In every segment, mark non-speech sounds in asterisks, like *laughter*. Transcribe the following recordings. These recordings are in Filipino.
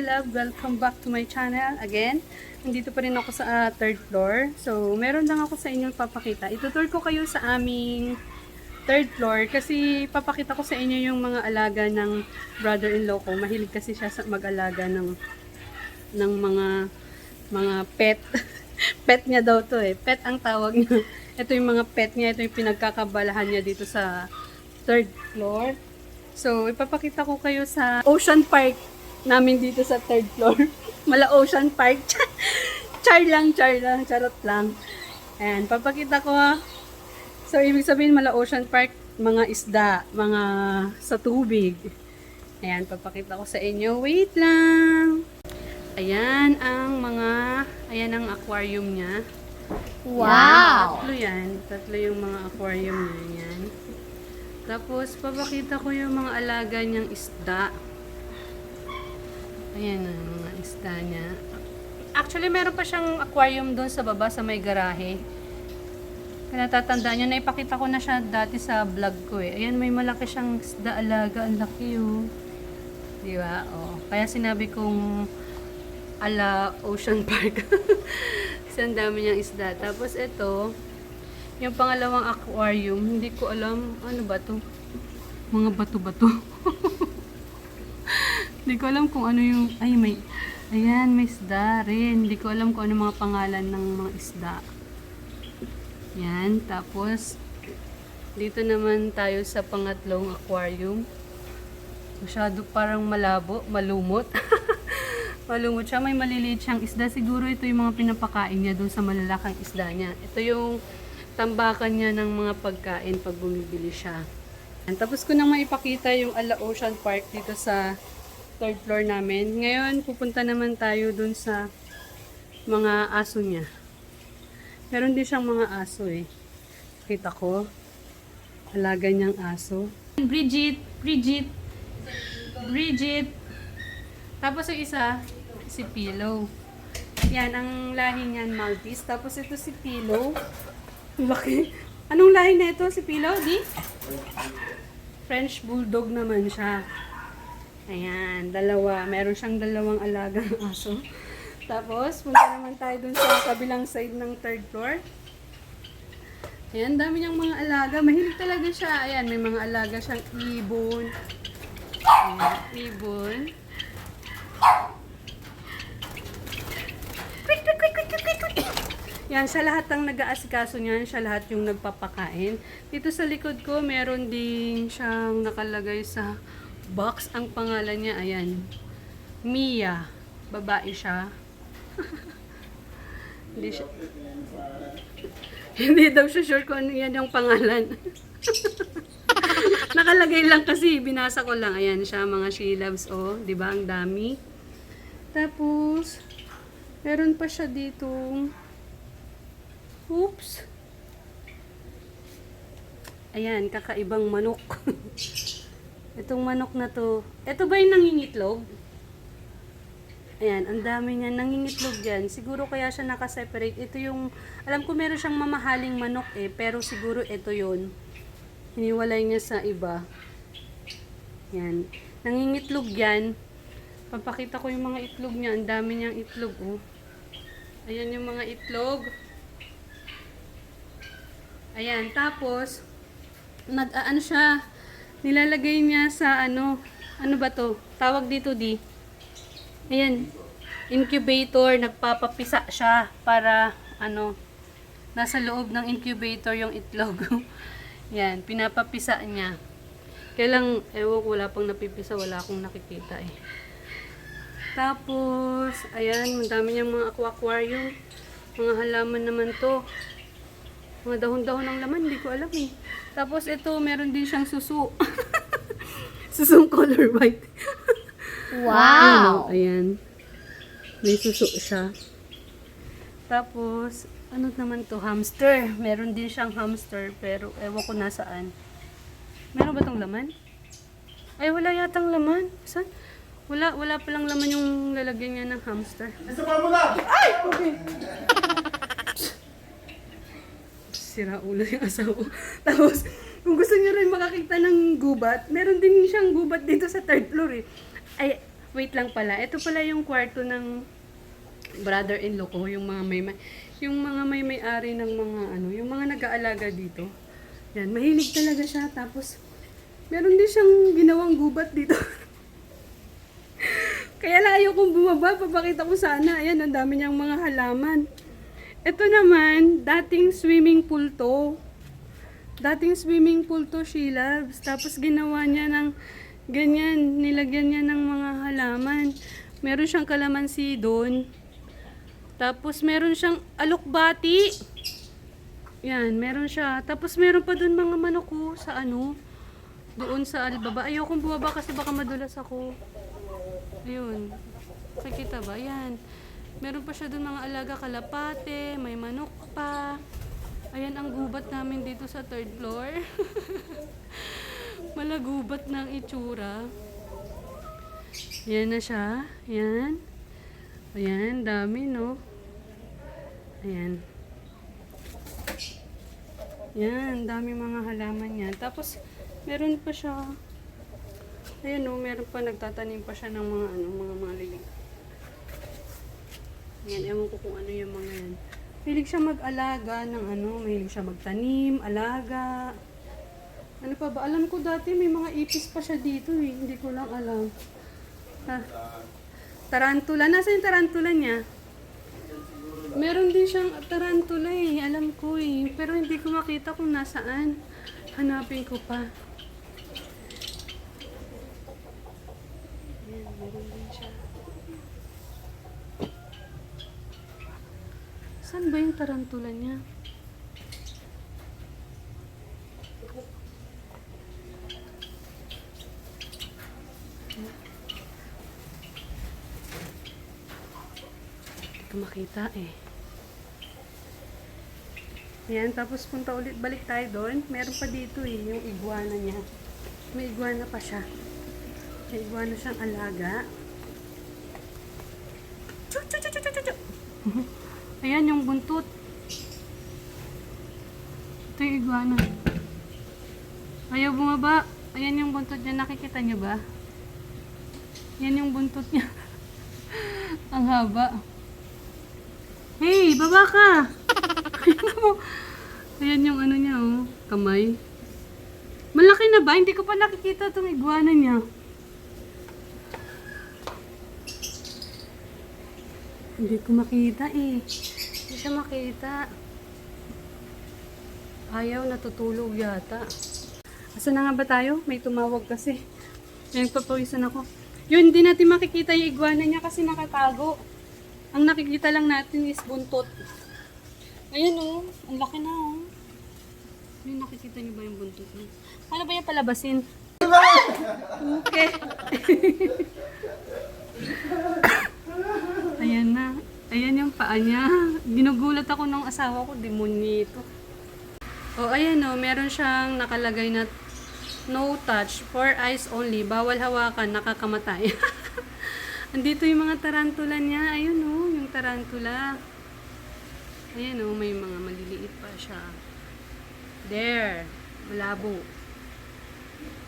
love, welcome back to my channel again. Nandito pa rin ako sa ah, third floor. So, meron lang ako sa inyong papakita. Itutur ko kayo sa aming third floor kasi papakita ko sa inyo yung mga alaga ng brother-in-law ko. Mahilig kasi siya sa mag-alaga ng ng mga mga pet. *laughs* pet niya daw to eh. Pet ang tawag niya. Ito yung mga pet niya. Ito yung pinagkakabalahan niya dito sa third floor. So, ipapakita ko kayo sa Ocean Park namin dito sa third floor. *laughs* Mala Ocean Park. *laughs* char lang, char lang, charot lang. Ayan, papakita ko ha. So, ibig sabihin mala Ocean Park, mga isda, mga sa tubig. Ayan, papakita ko sa inyo. Wait lang. Ayan ang mga, ayan ang aquarium niya. Yan, tatlo yan. Tatlo yung mga aquarium niya. Yan. Tapos, papakita ko yung mga alaga niyang isda. Ayan ang mga isda niya. Actually, meron pa siyang aquarium doon sa baba, sa may garahe. Kaya natatandaan niyo, naipakita ko na siya dati sa vlog ko eh. Ayan, may malaki siyang isda alaga. Ang laki oh. Di ba? Oh. Kaya sinabi kong ala Ocean *laughs* Park. Kasi ang dami niyang isda. Tapos ito, yung pangalawang aquarium, hindi ko alam, ano ba to? Mga bato-bato. *laughs* hindi ko alam kung ano yung, ay may, ayan, may isda rin. Hindi ko alam kung ano mga pangalan ng mga isda. Yan, tapos, dito naman tayo sa pangatlong aquarium. Masyado parang malabo, malumot. *laughs* malumot siya. May maliliit siyang isda. Siguro ito yung mga pinapakain niya doon sa malalakang isda niya. Ito yung tambakan niya ng mga pagkain pag bumibili siya. And tapos ko nang maipakita yung Ala Ocean Park dito sa third floor namin. Ngayon, pupunta naman tayo doon sa mga aso niya. Meron din siyang mga aso eh. Kita ko. Alaga niyang aso. Bridget! Bridget! Bridget! Tapos yung isa, si Pillow. Yan, ang lahi niyan Maltese. Tapos ito si Pillow. Laki. Anong lahi na ito? Si Pillow, di? French Bulldog naman siya. Ayan, dalawa. Meron siyang dalawang alagang *laughs* aso. Tapos, punta naman tayo dun sa kabilang side ng third floor. Ayan, dami niyang mga alaga. Mahilig talaga siya. Ayan, may mga alaga siyang ibon. Ayan, ibon. Yan, siya lahat ang nag-aasikaso niyan, siya lahat yung nagpapakain. Dito sa likod ko, meron din siyang nakalagay sa box. Ang pangalan niya, ayan, Mia. Babae siya. *laughs* Hindi siya. *laughs* Hindi daw siya sure kung ano yan yung pangalan. *laughs* Nakalagay lang kasi, binasa ko lang. Ayan siya, mga she loves, oh. di ba Ang dami. Tapos, meron pa siya dito. Oops. Ayan, kakaibang manok. Itong manok na to. Ito ba yung nangingitlog? Ayan, ang dami niya nangingitlog dyan. Siguro kaya siya nakaseparate. Ito yung, alam ko meron siyang mamahaling manok eh, pero siguro ito yon Hiniwalay niya sa iba. Yan. Nangingitlog yan. Papakita ko yung mga itlog niya. Ang dami niyang itlog, oh. Ayan yung mga itlog. Ayan, tapos, nag, ano siya, nilalagay niya sa ano, ano ba to? Tawag dito di. Ayan, incubator, nagpapapisa siya para, ano, nasa loob ng incubator yung itlog. *laughs* Yan, pinapapisa niya. Kailang, ewan ko, wala pang napipisa, wala akong nakikita eh. Tapos, ayan, ang dami niyang mga aquarium. Mga halaman naman to. Mga dahon-dahon ng laman, hindi ko alam eh. Tapos ito, meron din siyang susu. *laughs* Susung color white. Wow! Ayan, ayan. May susu siya. Tapos, ano naman to? Hamster. Meron din siyang hamster, pero ewan ko nasaan. Meron ba tong laman? Ay, wala yatang laman. Saan? Wala, wala palang laman yung lalagyan niya ng hamster. *laughs* sira ulo yung asawa. *laughs* Tapos, kung gusto niyo rin makakita ng gubat, meron din siyang gubat dito sa third floor eh. Ay, wait lang pala. Ito pala yung kwarto ng brother-in-law ko, yung mga may, may yung mga may may-ari ng mga ano, yung mga nag-aalaga dito. Yan, mahilig talaga siya. Tapos, meron din siyang ginawang gubat dito. *laughs* Kaya layo kong bumaba, papakita ko sana. Ayan, ang dami niyang mga halaman. Ito naman, dating swimming pool to. Dating swimming pool to, she loves. Tapos ginawa niya ng ganyan, nilagyan niya ng mga halaman. Meron siyang kalamansi doon. Tapos meron siyang alokbati. Yan, meron siya. Tapos meron pa doon mga manok ko sa ano, doon sa albaba. Ayokong bumaba kasi baka madulas ako. Ayun. Nakikita ba? Yan. Meron pa siya doon mga alaga kalapate, may manok pa. Ayan ang gubat namin dito sa third floor. *laughs* Malagubat ng itsura. Yan na siya. Yan. Ayan, dami no. Ayan. Yan, dami mga halaman yan. Tapos, meron pa siya. Ayan no, meron pa nagtatanim pa siya ng mga ano, mga maliling. Yan, ewan ko kung ano yung mga yan. Mahilig siya mag-alaga ng ano, mahilig siya magtanim, alaga. Ano pa ba? Alam ko dati may mga ipis pa siya dito eh. Hindi ko lang alam. Ha? Tarantula. Nasaan yung tarantula niya? Meron din siyang tarantula eh. Alam ko eh. Pero hindi ko makita kung nasaan. Hanapin ko pa. Ayan, meron din siya. Saan ba yung tarantula niya? Hindi ko makita eh. Yan, tapos punta ulit, balik tayo doon. Meron pa dito eh, yung iguana niya. May iguana pa siya. May iguana siyang alaga. Chu, chu, chu, chu, chu, chu. Ayan yung buntot. Ito yung iguana. Ayaw bumaba. Ayan yung buntot niya. Nakikita niyo ba? Yan yung buntot niya. *laughs* Ang haba. Hey, baba ka! *laughs* Ayan yung ano niya, oh. Kamay. Malaki na ba? Hindi ko pa nakikita itong iguana niya. Hindi ko makita eh. Hindi siya makita. Ayaw, natutulog yata. Asa na nga ba tayo? May tumawag kasi. May papawisan ako. Yun, hindi natin makikita yung iguana niya kasi nakatago. Ang nakikita lang natin is buntot. Ayan oh, ang laki na oh. May nakikita niyo ba yung buntot niya? Paano ba yung palabasin? Okay. *laughs* Ayan na. Ayan yung paa niya. *laughs* Ginugulat ako ng asawa ko, demonyo ito. O ayan o, meron siyang nakalagay na no touch, for eyes only, bawal hawakan, nakakamatay. *laughs* Andito yung mga tarantula niya. Ayun o, yung tarantula. Ayan o, may mga maliliit pa siya. There. Malabo.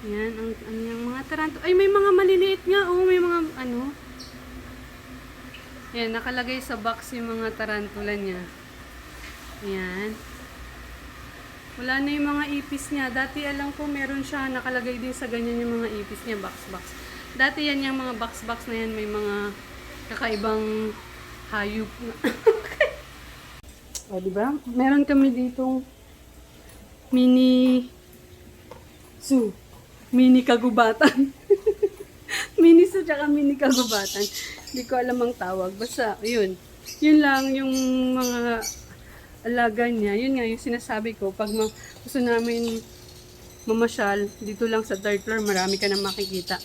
Yan, ang, ang yung mga tarantula. Ay, may mga maliliit nga. Oh, may mga ano. Yan, nakalagay sa box yung mga tarantula niya. Yan. Wala na yung mga ipis niya. Dati alam ko meron siya nakalagay din sa ganyan yung mga ipis niya, box-box. Dati yan yung mga box-box na yan, may mga kakaibang hayop *laughs* o, di ba? Meron kami ditong mini zoo. Mini kagubatan. *laughs* mini zoo tsaka mini kagubatan. Hindi ko alam ang tawag. Basta, yun. Yun lang yung mga alaga niya. Yun nga yung sinasabi ko. Pag ma- gusto namin mamasyal, dito lang sa third floor, marami ka nang makikita.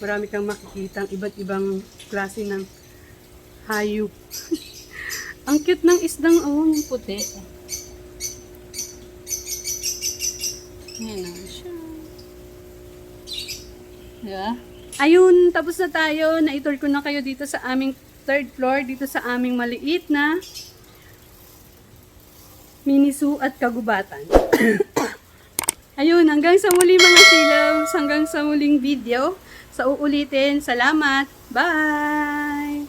Marami kang makikita ang iba't ibang klase ng hayop. *laughs* ang cute ng isdang, oh, yung puti. Yan na siya. Diba? Ayun, tapos na tayo. Na-tour ko na kayo dito sa aming third floor, dito sa aming maliit na mini zoo at kagubatan. *coughs* Ayun, hanggang sa muli mga silaws, hanggang sa muling video. Sa uulitin, salamat. Bye!